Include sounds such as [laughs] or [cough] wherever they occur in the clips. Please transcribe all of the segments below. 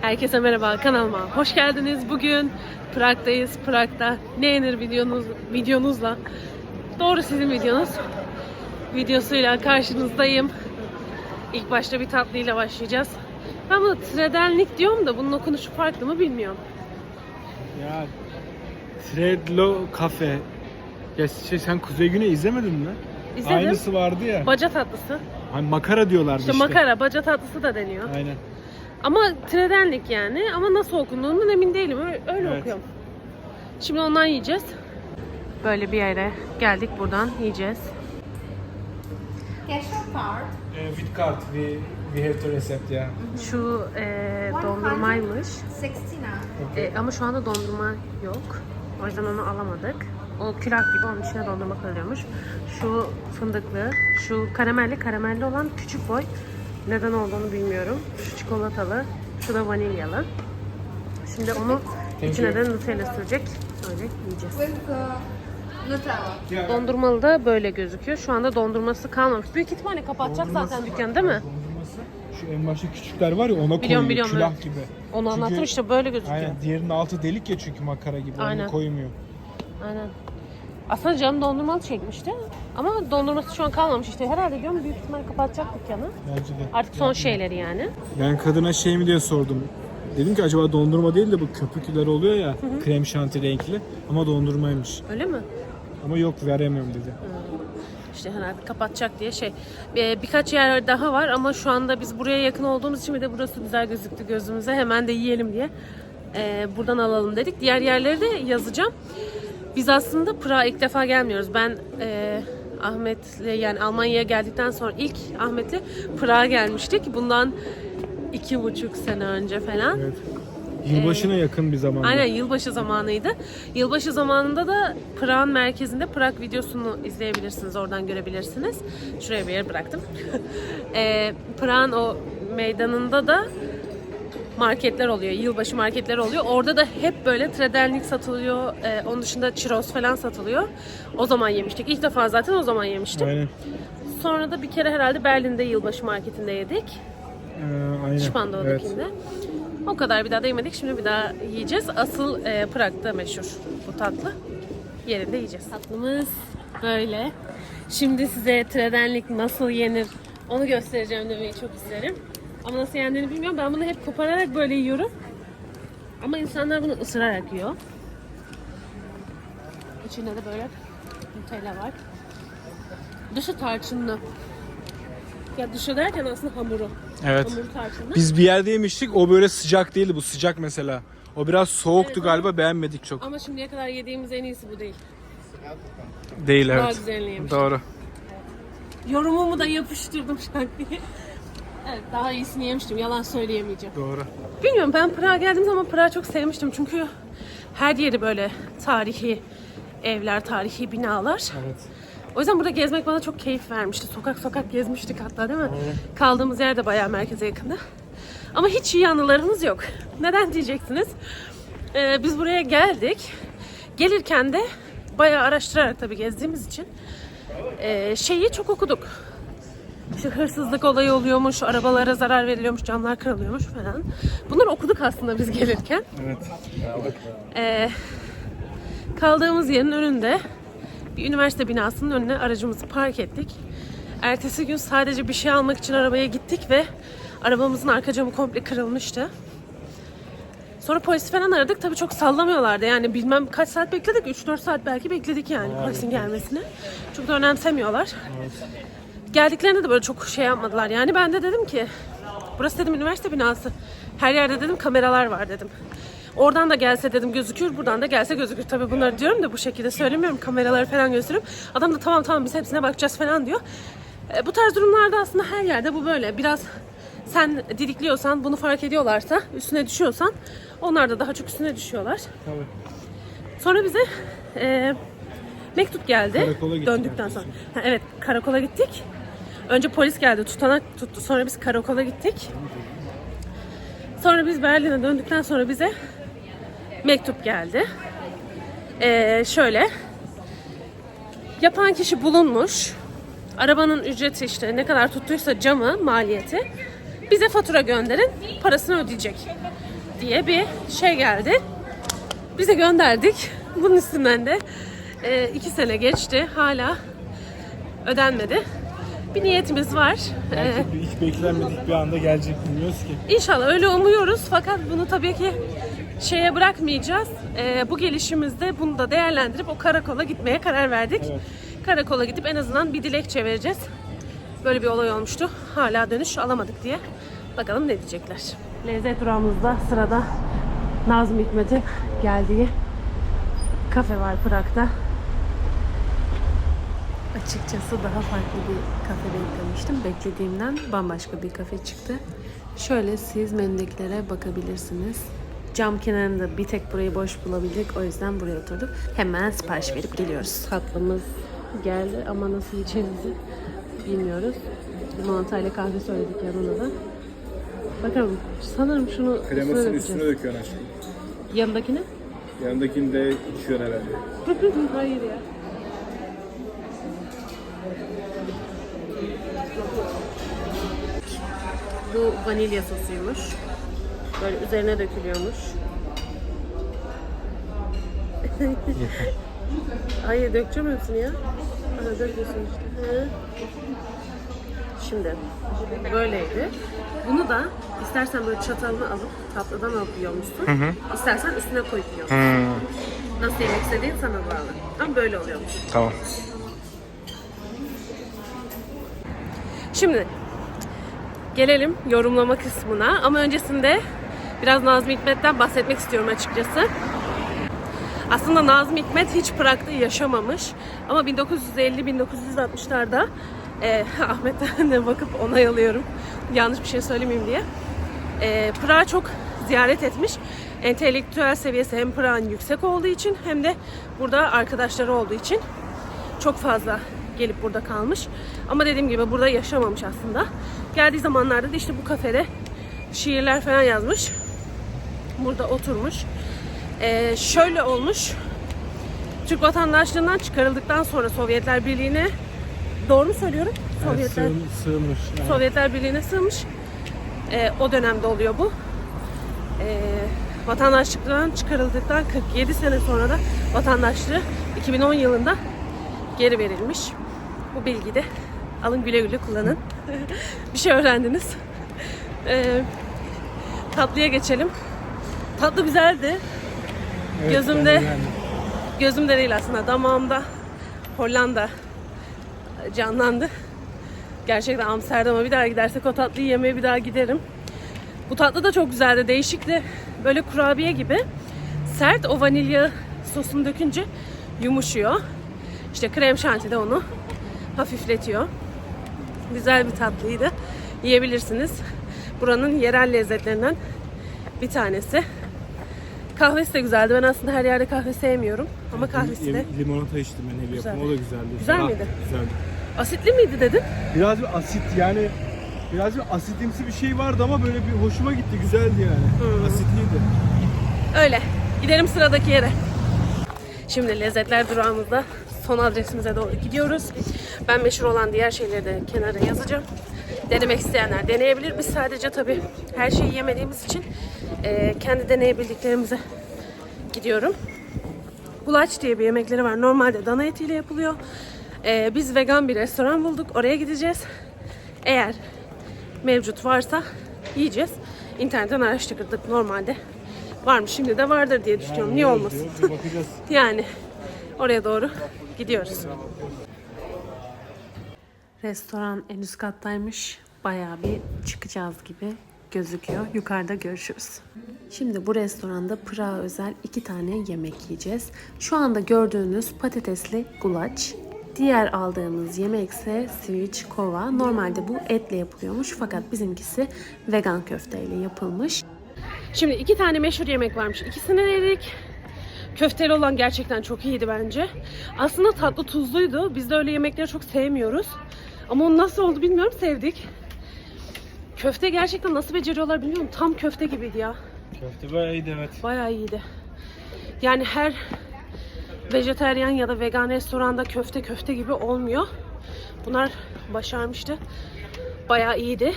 Herkese merhaba kanalıma hoş geldiniz. Bugün Prag'dayız. Prag'da ne yenir videonuz, videonuzla doğru sizin videonuz videosuyla karşınızdayım. İlk başta bir tatlıyla başlayacağız. Ben bunu Tredelnik diyorum da bunun okunuşu farklı mı bilmiyorum. Ya Tredlo Cafe. Ya şey, sen Kuzey Güney izlemedin mi? İzledim. Aynısı vardı ya. Baca tatlısı. Hani makara diyorlardı İşte işte. makara, baca tatlısı da deniyor. Aynen. Ama Tredelnik yani. Ama nasıl okunduğundan emin değilim. Öyle, öyle Evet. okuyorum. Şimdi ondan yiyeceğiz. Böyle bir yere geldik. Buradan yiyeceğiz. Cash or card? Uh, with card we we have to recept ya. Şu e, dondurmaymış. 69. E, ama şu anda dondurma yok. O yüzden onu alamadık. O külah gibi onun içine dondurma koyuyormuş. Şu fındıklı, şu karamelli, karamelli olan küçük boy. Neden olduğunu bilmiyorum. Şu çikolatalı, şu da vanilyalı. Şimdi onu içine de Nutella sürecek. Öyle yiyeceğiz. Nutella. Dondurmalı da böyle gözüküyor. Şu anda dondurması kalmamış. Büyük ihtimalle kapatacak zaten dükkanı değil mi? Dondurması. Şu en başta küçükler var ya ona koyuyor Biliyorum, biliyorum, külah evet. gibi. Onu Çünkü- anlattım işte böyle gözüküyor. Aynen. Diğerinin altı delik ya çünkü makara gibi. Aynen. Onu koymuyor. Aynen. Aslında canım dondurmalı çekmişti. Ama dondurması şu an kalmamış işte. Herhalde diyorum büyük ihtimal kapatacak dükkanı. Bence de. Artık son şeyleri yani. Ben kadına şey mi diye sordum. Dedim ki acaba dondurma değil de bu köpükler oluyor ya krem şanti renkli ama dondurmaymış. Öyle mi? Ama yok veremiyorum dedi. İşte herhalde kapatacak diye şey. Ee, birkaç yer daha var ama şu anda biz buraya yakın olduğumuz için bir de burası güzel gözüktü gözümüze. Hemen de yiyelim diye. ee, buradan alalım dedik. Diğer yerleri de yazacağım. Biz aslında Prag'a ilk defa gelmiyoruz. Ben ee, Ahmet'le yani Almanya'ya geldikten sonra ilk Ahmet'le Prag'a gelmiştik. Bundan iki buçuk sene önce falan. Evet. Yılbaşına yakın bir zamanda. Aynen yılbaşı zamanıydı. Yılbaşı zamanında da Prag'ın merkezinde Prag videosunu izleyebilirsiniz. Oradan görebilirsiniz. Şuraya bir yer bıraktım. [laughs] e, Prag'ın o meydanında da marketler oluyor. Yılbaşı marketleri oluyor. Orada da hep böyle tredelnik satılıyor. E, onun dışında churros falan satılıyor. O zaman yemiştik. İlk defa zaten o zaman yemiştim. Aynen. Sonra da bir kere herhalde Berlin'de yılbaşı marketinde yedik. Ee, aynen. Spandau'dakinde. O kadar bir daha da yemedik. Şimdi bir daha yiyeceğiz. Asıl e, Prag'da meşhur bu tatlı. Yerinde yiyeceğiz. Tatlımız böyle. Şimdi size tredenlik nasıl yenir onu göstereceğim demeyi çok isterim. Ama nasıl yendiğini bilmiyorum. Ben bunu hep kopararak böyle yiyorum. Ama insanlar bunu ısırarak yiyor. İçinde de böyle Nutella var. Dışı tarçınlı. Ya dışı derken aslında hamuru. Evet. Hamur tarçınlı. Biz bir yerde yemiştik. O böyle sıcak değildi. Bu sıcak mesela. O biraz soğuktu Evet, galiba. Beğenmedik çok. Ama şimdiye kadar yediğimiz en iyisi bu değil. Değil Daha evet. güzelini yemiştim. Doğru. Yorumumu da yapıştırdım şarkıyı. Evet daha iyisini yemiştim. Yalan söyleyemeyeceğim. Doğru. Bilmiyorum ben Prag'a geldiğim zaman Prag'ı çok sevmiştim. Çünkü her yeri böyle tarihi evler, tarihi binalar. Evet. O yüzden burada gezmek bana çok keyif vermişti. Sokak sokak gezmiştik hatta değil mi? Kaldığımız yer de bayağı merkeze yakındı. Ama hiç iyi anılarımız yok. Neden diyeceksiniz? Ee, biz buraya geldik. Gelirken de bayağı araştırarak tabii gezdiğimiz için ee, şeyi çok okuduk. İşte hırsızlık olayı oluyormuş, arabalara zarar veriliyormuş, camlar kırılıyormuş falan. Bunları okuduk aslında biz gelirken. Evet. Ee, kaldığımız yerin önünde bir üniversite binasının önüne aracımızı park ettik. Ertesi gün sadece bir şey almak için arabaya gittik ve arabamızın arka camı komple kırılmıştı. Sonra polisi falan aradık. Tabii çok sallamıyorlardı. Yani bilmem kaç saat bekledik. 3-4 saat belki bekledik yani polisin gelmesini. Çok da önemsemiyorlar. Geldiklerinde de böyle çok şey yapmadılar. Yani ben de dedim ki burası dedim üniversite binası. Her yerde dedim kameralar var dedim. Oradan da gelse dedim gözükür, buradan da gelse gözükür. Tabii bunları diyorum da bu şekilde söylemiyorum. Kameraları falan gösteriyorum. Adam da tamam tamam biz hepsine bakacağız falan diyor. E, bu tarz durumlarda aslında her yerde bu böyle. Biraz sen didikliyorsan, bunu fark ediyorlarsa, üstüne düşüyorsan onlar da daha çok üstüne düşüyorlar. Tabii. Sonra bize e, mektup geldi. Karakola gittik Döndükten sonra. Ha, evet karakola gittik. Önce polis geldi tutanak tuttu. Sonra biz karakola gittik. Sonra biz Berlin'e döndükten sonra bize mektup geldi. E, şöyle. Yapan kişi bulunmuş. Arabanın ücreti işte ne kadar tuttuysa camı maliyeti bize fatura gönderin parasını ödeyecek. diye bir şey geldi. Bize gönderdik. Bunun üstünden de e, iki sene geçti. Hala ödenmedi. Bir niyetimiz var. E, Belki bir hiç beklenmedik bir anda gelecek bilmiyoruz ki. İnşallah öyle umuyoruz fakat bunu tabii ki şeye bırakmayacağız. Ee, bu gelişimizde bunu da değerlendirip o karakola gitmeye karar verdik. Evet. Karakola gidip en azından bir dilekçe vereceğiz. Böyle bir olay olmuştu. Hala dönüş alamadık diye. Bakalım ne diyecekler. Lezzet durağımızda sırada Nazım Hikmet'in geldiği kafe var Prag'da. Açıkçası daha farklı bir kafe beklemiştim. Beklediğimden bambaşka bir kafe çıktı. Şöyle siz menüdekilere bakabilirsiniz. Cam kenarında bir tek burayı boş bulabildik. O yüzden buraya oturduk. Hemen sipariş verip geliyoruz. Tatlımız geldi ama nasıl yiyeceğimizi bilmiyoruz. Limonatayla kahve söyledik yanına da. Bakalım sanırım şunu Kremasını üstüne döküyorsun aşkım. Yanındakini? Yanındakini de içiyorsun herhalde. [laughs] Hayır ya. Bu vanilya sosuymuş. Böyle üzerine dökülüyormuş. Hayır dökeceğim hepsini ya. Aha, döküyorsun işte. Hı. Şimdi böyleydi. Bunu da istersen böyle çatalını alıp tatlıdan alıp yiyormuşsun. İstersen üstüne koyup yiyorsun. Nasıl yemek istediğin sana bağlı. Ama böyle oluyormuş. Tamam. Şimdi gelelim yorumlama kısmına. Ama öncesinde biraz Nazım Hikmet'ten bahsetmek istiyorum açıkçası. Aslında Nazım Hikmet hiç Prag'da yaşamamış. Ama 1950-1960'larda e, [laughs] Ahmet'ten [laughs] de bakıp onay alıyorum. Yanlış bir şey söylemeyeyim diye. E, Prag'ı çok ziyaret etmiş. Entelektüel seviyesi hem Prag'ın yüksek olduğu için hem de burada arkadaşları olduğu için çok fazla gelip burada kalmış. Ama dediğim gibi burada yaşamamış aslında. Geldiği zamanlarda da işte bu kafede şiirler falan yazmış. Burada oturmuş. Ee, şöyle olmuş. Türk vatandaşlığından çıkarıldıktan sonra Sovyetler Birliği'ne doğru mu söylüyorum? Sovyetler, Sığın, sığınmış. Yani. Sovyetler Birliği'ne sığmış. Ee, o dönemde oluyor bu. Ee, vatandaşlıktan çıkarıldıktan 47 sene sonra da vatandaşlığı 2010 yılında geri verilmiş. Bu bilgiyi de alın güle güle kullanın. [laughs] bir şey öğrendiniz. Ee, tatlıya geçelim. Tatlı güzeldi. Evet, gözümde-. Gözümde değil aslında damağımda Hollanda canlandı. Gerçekten Amsterdam'a bir daha gidersek o tatlıyı yemeye bir daha giderim. Bu tatlı da çok güzeldi. Değişikti. Böyle kurabiye gibi. Sert o vanilya sosunu dökünce yumuşuyor. İşte krem şanti de onu hafifletiyor. Güzel bir tatlıydı. Yiyebilirsiniz. Buranın yerel lezzetlerinden bir tanesi. Kahvesi de güzeldi. Ben aslında her yerde kahve sevmiyorum. Ama kahvesi de. Lim- Limonata içtim ben ev yapımı. O da güzeldi. Güzel miydi? Güzeldi. Asitli miydi dedin? Biraz bir asit yani biraz bir asitimsi bir şey vardı ama böyle bir hoşuma gitti. Güzeldi yani. Hmm. Asitliydi. Öyle. Gidelim sıradaki yere. Şimdi lezzetler durağımızda son adresimize doğru gidiyoruz. Ben meşhur olan diğer şeyleri de kenara yazacağım. Denemek isteyenler deneyebilir. Biz sadece tabii her şeyi yemediğimiz için e, kendi deneyebildiklerimize gidiyorum. Gulaç diye bir yemekleri var. Normalde dana etiyle yapılıyor. E, biz vegan bir restoran bulduk. Oraya gideceğiz. Eğer mevcut varsa yiyeceğiz. İnternetten araştırdık normalde. Varmış şimdi de vardır diye düşünüyorum. Niye olmasın? [laughs] Yani oraya doğru gidiyoruz. Restoran en üst kattaymış. Bayağı bir çıkacağız gibi gözüküyor. Yukarıda görüşürüz. Şimdi bu restoranda Pırağa özel iki tane yemek yiyeceğiz. Şu anda gördüğünüz patatesli gulaç. Diğer aldığımız yemek ise switch kova. Normalde bu etle yapılıyormuş fakat bizimkisi vegan köfteyle yapılmış. Şimdi iki tane meşhur yemek varmış. İkisini denedik. Köfteli olan gerçekten çok iyiydi bence. Aslında tatlı tuzluydu. Biz de öyle yemekleri çok sevmiyoruz. Ama onun nasıl oldu bilmiyorum sevdik. Köfte gerçekten nasıl beceriyorlar bilmiyorum. Tam köfte gibiydi ya. Köfte bayağı iyiydi evet. Bayağı iyiydi. Yani her vejeteryan ya da vegan restoranda köfte köfte gibi olmuyor. Bunlar başarmıştı. Bayağı iyiydi.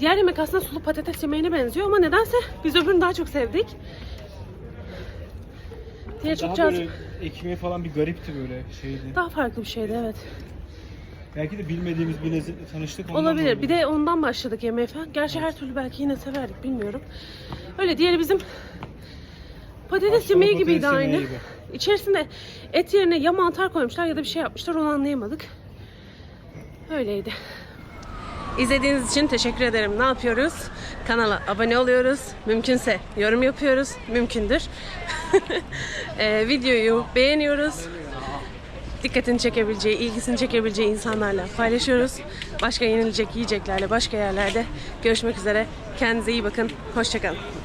Diğer yemek aslında sulu patates yemeğine benziyor ama nedense biz öbürünü daha çok sevdik. Diğer çok Daha cazip. böyle ekmeği falan bir garipti böyle şeydi. Daha farklı bir şeydi evet. Belki de bilmediğimiz bir lezzetle tanıştık. ondan Olabilir. dolayı. Bir de ondan başladık yemeğe falan. Gerçi her türlü belki yine severdik bilmiyorum. Öyle diğeri bizim patates Haşlama yemeği patates gibiydi yemeği aynı. gibi. İçerisinde et yerine ya mantar koymuşlar ya da bir şey yapmışlar onu anlayamadık. Öyleydi. İzlediğiniz için teşekkür ederim. Ne yapıyoruz? Kanala abone oluyoruz. Mümkünse yorum yapıyoruz. Mümkündür. [laughs] Ee, videoyu beğeniyoruz. Dikkatini çekebileceği, ilgisini çekebileceği insanlarla paylaşıyoruz. Başka yenilecek yiyeceklerle başka yerlerde görüşmek üzere. Kendinize iyi bakın. Hoşçakalın.